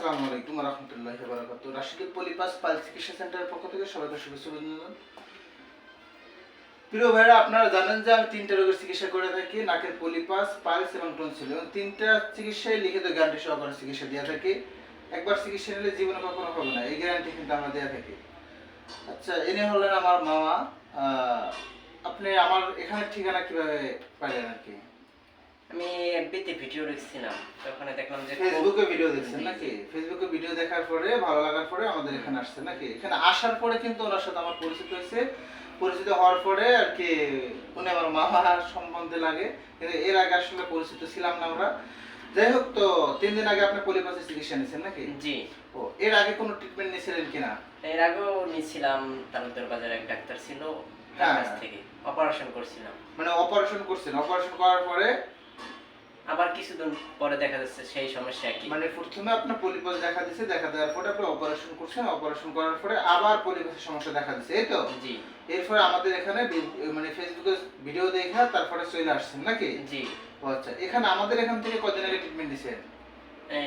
আসসালামু আলাইকুম পলিপাস সেন্টারের পক্ষ থেকে সবাইকে শুভেচ্ছা। প্রিয় ভাইরা, আপনারা জানেন যে আমি তিনটা রোগের চিকিৎসা করে থাকি, নাকের পলিপাস, পালস এবং টনসিল। এবং তিনটা চিকিৎসায় লিখিত গ্যারান্টি সহকারে চিকিৎসা একবার চিকিৎসা নিলে জীবনে কখনো হবে না, এই গ্যারান্টি কিন্তু আমরা দিয়ে থাকি। আচ্ছা ইনি হলেন আমার মামা। আপনি আমার এখানে ঠিকানা কীভাবে পাইলেন আর কি? এফবিতে ভিডিও দেখছিলাম। ওখানে দেখলাম যে ফেসবুকে ভিডিও দেখছেন নাকি? ফেসবুকে ভিডিও দেখার পরে ভালো লাগার পরে আমাদের এখানে আসছেন নাকি? এখানে আসার পরে কিন্তু ওনার সাথে আমার পরিচিত হয়েছে। পরিচিত হওয়ার পরে আর কি উনি আমার মামার সম্বন্ধে লাগে। এর আগে আসলে পরিচিত ছিলাম না আমরা। যাই হোক তো তিন দিন আগে আপনি পলিপাসের চিকিৎসা নিয়েছেন নাকি? জি। ও এর আগে কোনো ট্রিটমেন্ট নিয়েছিলেন কিনা? এর আগেও নিয়েছিলাম তালুকদার বাজারে এক ডাক্তার ছিল। তার হ্যাঁ। কাছ থেকে অপারেশন করছিলাম। মানে অপারেশন করছেন। অপারেশন করার পরে আবার কিছুদিন পরে দেখা যাচ্ছে সেই সমস্যা কি মানে প্রথমে আপনার পলিপাস দেখা দিছে দেখা দেওয়ার পরে আপনি অপারেশন করছেন অপারেশন করার পরে আবার পলিপাসের সমস্যা দেখা দিছে এই তো? জি। এরপরে আমাদের এখানে মানে ফেসবুকে ভিডিও দেখা তারপরে চলে আসছেন নাকি? জি। আচ্ছা এখানে আমাদের এখান থেকে কদিন আগে ট্রিটমেন্ট দিছেন?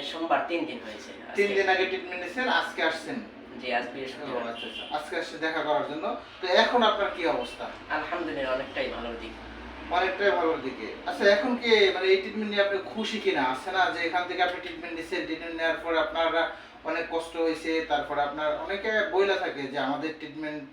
সোমবার তিন দিন হয়েছে তিন দিন আগে ট্রিটমেন্ট দিছেন আজকে আসছেন? জি আজ ও বৃহস্পতিবার আচ্ছা আচ্ছা আজকে আসছে দেখা করার জন্য। তো এখন আপনার কি অবস্থা? আলহামদুলিল্লাহ অনেকটাই ভালো দিক। দিকে। আচ্ছা এখন কি মানে এই ট্রিটমেন্ট নিয়ে আপনি খুশি কিনা? আছে না যে এখান থেকে আপনি ট্রিটমেন্ট নিচ্ছেন ট্রিটমেন্ট নেওয়ার পর আপনারা অনেক কষ্ট হয়েছে তারপরে আপনার অনেকে বইলা থাকে যে আমাদের ট্রিটমেন্ট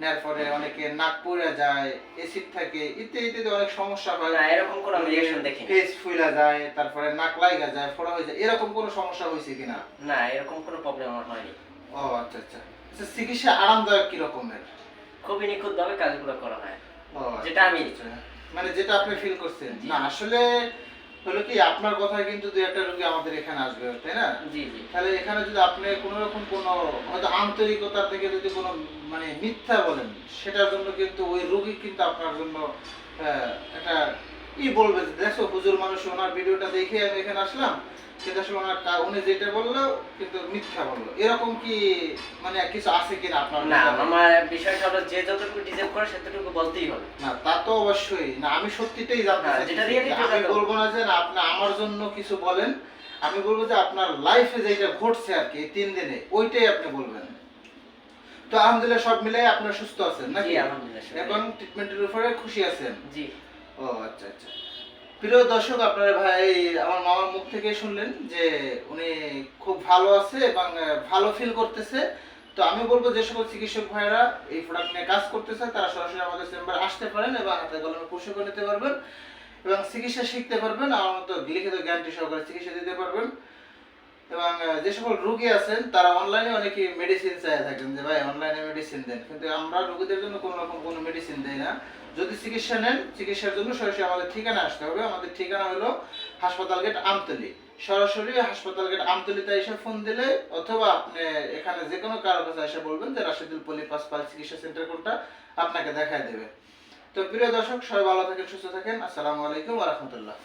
নেওয়ার পরে অনেকে নাক পড়ে যায় এসিড থাকে ইত্যাদি ইত্যাদি অনেক সমস্যা হয়। না এরকম কোনো দেখিনি। ফেস ফুলা যায় তারপরে নাক লাইগা যায় ফোড়া হয়ে যায় এরকম কোনো সমস্যা হয়েছে কিনা? না এরকম কোনো প্রবলেম আমার হয়নি। ও আচ্ছা আচ্ছা। আচ্ছা চিকিৎসা আরামদায়ক কি রকমের? খুবই নিখুঁতভাবে কাজগুলো করা হয়। যেটা আমি আচ্ছা। মানে যেটা আপনি ফিল করছেন। না আসলে হলো কি আপনার কথা কিন্তু দুই একটা রোগী আমাদের এখানে আসবে তাই না? জি জি। তাহলে এখানে যদি আপনি কোনো রকম কোনো হয়তো আন্তরিকতা থেকে যদি কোনো মানে মিথ্যা বলেন সেটার জন্য কিন্তু ওই রোগী কিন্তু আপনার জন্য একটা ই বলবে যে দেখো হুজুর মানুষ ওনার ভিডিওটা দেখে আমি এখানে আসলাম আসলে ওনার উনি যেটা বলল কিন্তু মিথ্যা বলল। এরকম কি মানে কিছু আছে কিনা আপনার না আমার বিষয়টা হলো যে যতটুকু ডিজাইন করে সেতটুকু বলতেই হবে। না তা তো অবশ্যই। না আমি সত্যিটাই জানতে যেটা আমি বলব না যে না আপনি আমার জন্য কিছু বলেন। আমি বলব যে আপনার লাইফে যেটা ঘটছে আর কি তিন দিনে ওইটাই আপনি বলবেন। তো আলহামদুলিল্লাহ সব মিলাই আপনার সুস্থ আছেন নাকি। এবং ট্রিটমেন্টের উপরে খুশি আছেন? জি। ও আচ্ছা আচ্ছা। প্রিয় দর্শক, আপনার ভাই, আমার মামার মুখ থেকে শুনলেন যে উনি খুব ভালো আছে এবং ভালো ফিল করতেছে। তো আমি বলব যে সকল চিকিৎসক ভাইয়েরা এই প্রোডাক্ট নিয়ে কাজ করতেছে তারা সরাসরি আমাদের চেম্বারে আসতে পারেন এবং হাতে কলমে প্রশিক্ষণ নিতে পারবেন এবং চিকিৎসা শিখতে পারবেন। আমার মতো লিখিত জ্ঞানটি সহকারে চিকিৎসা দিতে পারবেন। এবং যে সকল রোগী আছেন, তারা অনলাইনে অনেকে মেডিসিন চাই থাকেন যে, ভাই অনলাইনে মেডিসিন দেন। কিন্তু আমরা রোগীদের জন্য কোনো রকম কোনো মেডিসিন দেই না। যদি চিকিৎসা নেন, চিকিৎসার জন্য সরাসরি আমাদের ঠিকানা আসতে হবে। আমাদের ঠিকানা হলো হাসপাতাল গেট আমতলি। সরাসরি হাসপাতাল গেট আমতলিতে এসে ফোন দিলে অথবা আপনি এখানে যে কোনো কারও কাছে এসে বলবেন যে, রাশিদুল পলিপাস পাল চিকিৎসা সেন্টার কোনটা? আপনাকে দেখায় দেবে। তো প্রিয় দর্শক, সবাই ভালো থাকেন, সুস্থ থাকেন। আসসালামু আলাইকুম রহমতুল্লাহ।